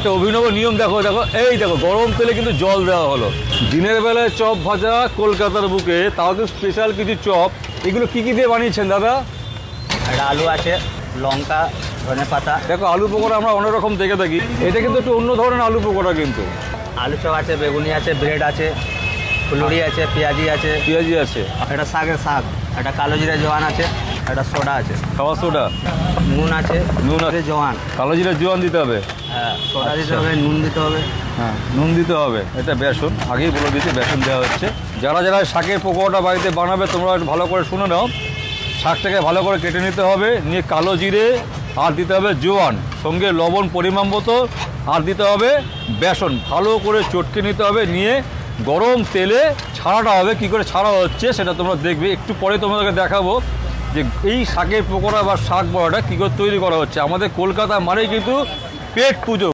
একটা অভিনব নিয়ম দেখো দেখো এই দেখো গরম তেলে কিন্তু জল দেওয়া হলো। দিনের বেলায় চপ ভাজা কলকাতার বুকে তাও তো স্পেশাল কিছু চপ। এগুলো কি কি দিয়ে বানিয়েছেন দাদা? একটা আলু আছে লঙ্কা ধনে পাতা। দেখো আলু পকোড়া আমরা অনেক রকম দেখে থাকি। এটা কিন্তু একটু অন্য ধরনের আলু পকোড়া কিন্তু। আলু চপ আছে বেগুনি আছে ব্রেড আছে ফুলুরি আছে পেঁয়াজি আছে। পেঁয়াজি আছে। একটা শাকের শাক একটা কালো জিরা জোয়ান আছে। একটা সোডা আছে। খাওয়া সোডা? নুন আছে নুন আছে। জোয়ান। কালো জিরা জোয়ান দিতে হবে? হ্যাঁ সোডা দিতে আচ্ছা। হবে নুন দিতে হবে। হ্যাঁ নুন দিতে হবে। এটা বেসন আগেই বলে দিয়েছি বেসন দেওয়া হচ্ছে। যারা যারা শাকের পকোড়াটা বাড়িতে বানাবে তোমরা একটু ভালো করে শুনে নাও। শাকটাকে ভালো করে কেটে নিতে হবে নিয়ে কালো জিরে আর দিতে হবে জোয়ান। সঙ্গে লবণ পরিমাণ মতো আর দিতে হবে বেসন। ভালো করে চটকে নিতে হবে নিয়ে গরম তেলে ছাড়াটা হবে। কি করে ছাড়া হচ্ছে সেটা তোমরা দেখবে। একটু পরে তোমাদেরকে দেখাবো। যে এই শাকের পকোড়া বা শাক বড়াটা কী করে তৈরি করা হচ্ছে? আমাদের কলকাতা মানেই কিন্তু পেট পুজো।